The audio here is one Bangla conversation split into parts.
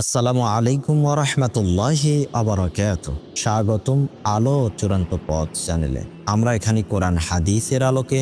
আসসালামু আলাইকুম ওরহমতুল্লাহি আবরাকাত স্বাগতম আলো চূড়ান্ত পথ চ্যানেলে। আমরা এখানে কোরআন হাদিসের আলোকে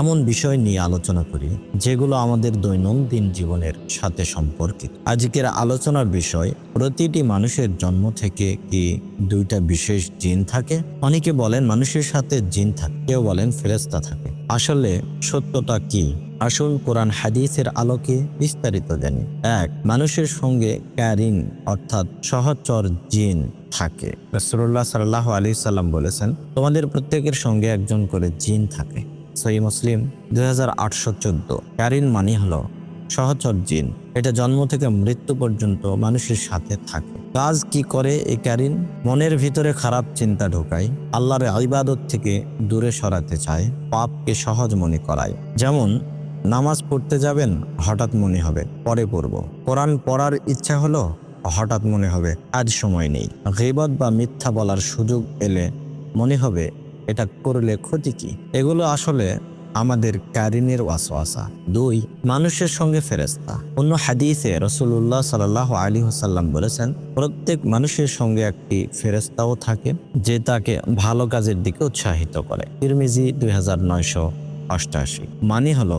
এমন বিষয় নিয়ে আলোচনা করি, যেগুলো আমাদের দৈনন্দিন জীবনের সাথে সম্পর্কিত। আজকের আলোচনার বিষয়, প্রতিটি মানুষের জন্ম থেকে কি দুইটা বিশেষ জিন থাকে? অনেকে বলেন মানুষের সাথে জিন থাকে, কেউ বলেন ফেরেস্তা থাকে। আসলে সত্যতা কি? আসল কোরআন হাদিসের আলোকে বিস্তারিত জানি। এক, মানুষের সঙ্গে ক্যারিং, অর্থাৎ সহচর জিন থাকে। রসুল্লাহ সাল্লাহ আলি সাল্লাম বলেছেন, তোমাদের প্রত্যেকের সঙ্গে একজন করে জিন থাকে। সই মুসলিম, দুই আটশো চোদ্দ। ক্যারিন মানে হলো সহচর জিন। এটা জন্ম থেকে মৃত্যু পর্যন্ত মানুষের সাথে থাকে। কাজ কি করে এই ক্যারিন? মনের ভিতরে খারাপ চিন্তা ঢোকায়, আল্লাহর ইবাদত থেকে দূরে সরাতে চায়, পাপকে সহজ মনে করায়। যেমন, নামাজ পড়তে যাবেন, হঠাৎ মনে হবে, পরে পড়ব। কোরআন পড়ার ইচ্ছা হলো, হঠাৎ মনে হবে, আজ সময় নেই। গিবত বা মিথ্যা বলার সুযোগ এলে মনে হবে, এটা করলে ক্ষতি কি? এগুলো আসলে আমাদের কারিনের ওয়াসওয়াসা। দুই, মানুষের সঙ্গে ফেরেস্তা অন্য হাদিসে রসুল্লাহ সাল্লাহ আলী হাসাল্লাম বলেছেন, প্রত্যেক মানুষের সঙ্গে একটি ফেরেস্তাও থাকে যে তাকে ভালো কাজের দিকে উৎসাহিত করে। তিরমিজি দুই হাজার নয়শো অষ্টাশি। মানে হলো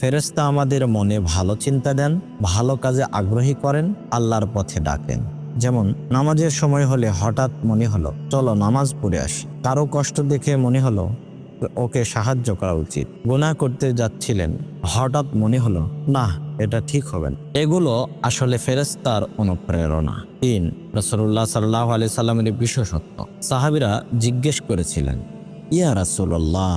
ফেরেস্তা আমাদের মনে ভালো চিন্তা দেন, ভালো কাজে আগ্রহী করেন, আল্লাহর পথে ডাকেন। যেমন, নামাজের সময় হলে হঠাৎ মনে হলো, চলো নামাজ পড়ে আসি। কারও কষ্ট দেখে মনে হলো ওকে সাহায্য করা উচিত। গুনাহ করতে যাচ্ছিলেন। হঠাৎ মনে হলো, না, এটা ঠিক হবে না। এগুলো আসলে ফেরেস্তার অনুপ্রেরণা। তিন রসল্লাহ সাল্লাহ আলি সাল্লামের বিশেষত্ব। সাহাবিরা জিজ্ঞেস করেছিলেন, ইয়া রাসুল্লাহ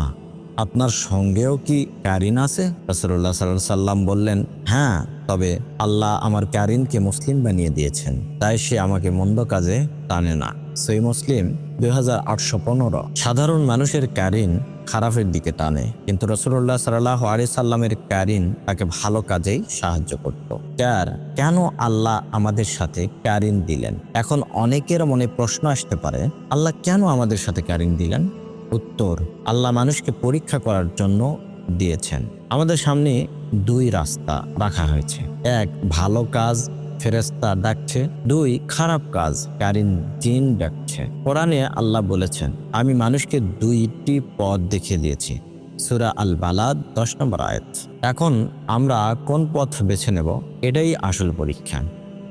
আপনার সঙ্গেও কি ক্যারিন আছে? রসুল্লাহ সাল্লাহ সাল্লাম বললেন হ্যাঁ তবে আল্লাহ আমার ক্যারিনকে মুসলিম বানিয়ে দিয়েছেন, তাই সে আমাকে মন্দ কাজে টানে না। সেই মুসলিম দুই হাজার আটশো পনেরো। সাধারণ মানুষের ক্যারিন খারাপের দিকে টানে, কিন্তু রসুল্লাহ সাল্লাহ আলি সাল্লামের ক্যারিন তাকে ভালো কাজেই সাহায্য করত। ক্যার কেন আল্লাহ আমাদের সাথে ক্যারিন দিলেন? এখন অনেকের মনে প্রশ্ন আসতে পারে, আল্লাহ কেন আমাদের সাথে ক্যারিন দিলেন? উত্তর, আল্লাহ মানুষকে পরীক্ষা করার জন্য দিয়েছেন। আমাদের সামনে দুই রাস্তা রাখা হয়েছে। এক, ভালো কাজ ফেরেস্তা ডাকছে, দুই, খারাপ কাজ। কারিন জিন ডাকছে। কোরআনে আল্লাহ বলেছেন, আমি মানুষকে দুইটি পথ দেখিয়ে দিয়েছি। সুরা আল বালাদ দশ নম্বর আয়াত। এখন আমরা কোন পথ বেছে নেব? এটাই আসল পরীক্ষা।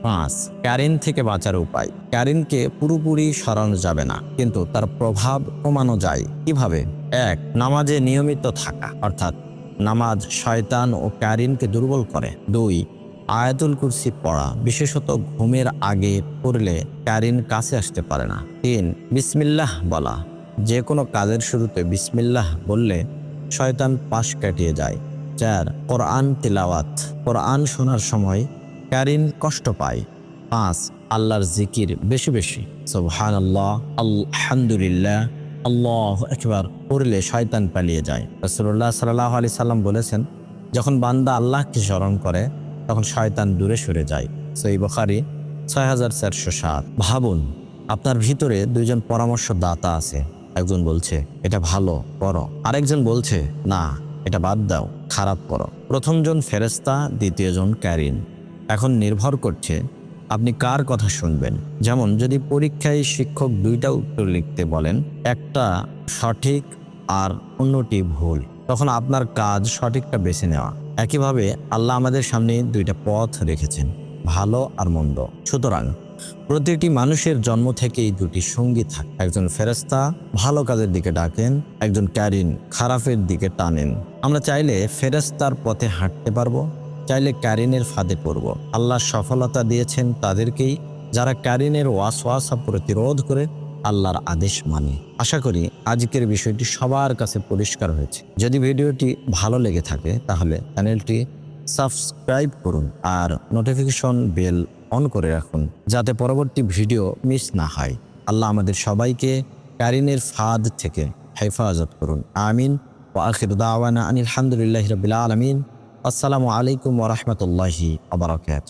পাঁচ ক্যারিন থেকে বাঁচার উপায়। ক্যারিনকে পুরোপুরি সরানো যাবে না, কিন্তু তার প্রভাব কমানো যায়। কীভাবে? এক, নামাজে নিয়মিত থাকা, অর্থাৎ নামাজ শয়তান ও ক্যারিনকে দুর্বল করে। দুই আয়াতুল কুরসি পড়া বিশেষত ঘুমের আগে পড়লে ক্যারিন কাছে আসতে পারে না। তিন, বিসমিল্লাহ বলা। যে কোনো কাজের শুরুতে বিসমিল্লাহ বললে শয়তান পাশ কাটিয়ে যায়। চার, কোরআন তিলাওয়াত। কোরআন শোনার সময় ক্যারিন কষ্ট পায়। পাঁচ, আল্লাহর জিকির বেশি বেশি। সুবহান আল্লাহ আলহামদুলিল্লাহ, আল্লাহ একবার পড়লে শয়তান পালিয়ে যায়। রসুল্লাহ সাল্লাহ আলি সাল্লাম বলেছেন, যখন বান্দা আল্লাহকে স্মরণ করে তখন শয়তান দূরে সরে যায়। সই বখারি ছয় হাজার চারশো সাত। ভাবুন, আপনার ভিতরে দুইজন পরামর্শদাতা আছে। একজন বলছে, এটা ভালো করো আরেকজন বলছে, না, এটা বাদ দাও, খারাপ করো প্রথমজন ফেরেস্তা দ্বিতীয়জন ক্যারিন। এখন নির্ভর করছে, আপনি কার কথা শুনবেন? যেমন, যদি পরীক্ষায় শিক্ষক দুইটা উত্তর লিখতে বলেন, একটা সঠিক আর অন্যটি ভুল, তখন আপনার কাজ সঠিকটা বেছে নেওয়া। একইভাবে আল্লাহ আমাদের সামনে দুইটা পথ রেখেছেন, ভালো আর মন্দ। সুতরাং প্রতিটি মানুষের জন্ম থেকেই দুটি সঙ্গী থাকে। একজন ফেরেস্তা ভালো কাজের দিকে ডাকেন, একজন ক্যারিন খারাপের দিকে টানেন। আমরা চাইলে ফেরেস্তার পথে হাঁটতে পারব, চাইলে ক্যারিনের ফাঁদে পড়ব। আল্লাহ সফলতা দিয়েছেন তাদেরকেই, যারা ক্যারিনের ওয়াসওয়াসা প্রতিরোধ করে আল্লাহর আদেশ মানে। আশা করি আজকের বিষয়টি সবার কাছে পরিষ্কার হয়েছে। যদি ভিডিওটি ভালো লেগে থাকে, তাহলে চ্যানেলটি সাবস্ক্রাইব করুন আর নোটিফিকেশন বেল অন করে রাখুন, যাতে পরবর্তী ভিডিও মিস না হয়। আল্লাহ আমাদের সবাইকে কারিনের ফাদ থেকে হেফাজত করুন। আমিন। ও আখির দাওয়ানা আনিল আলহামদুলিল্লাহ রবিল আলমিন। আসসালামু আলাইকুম ওরহমতুল্লাহি আবরকাত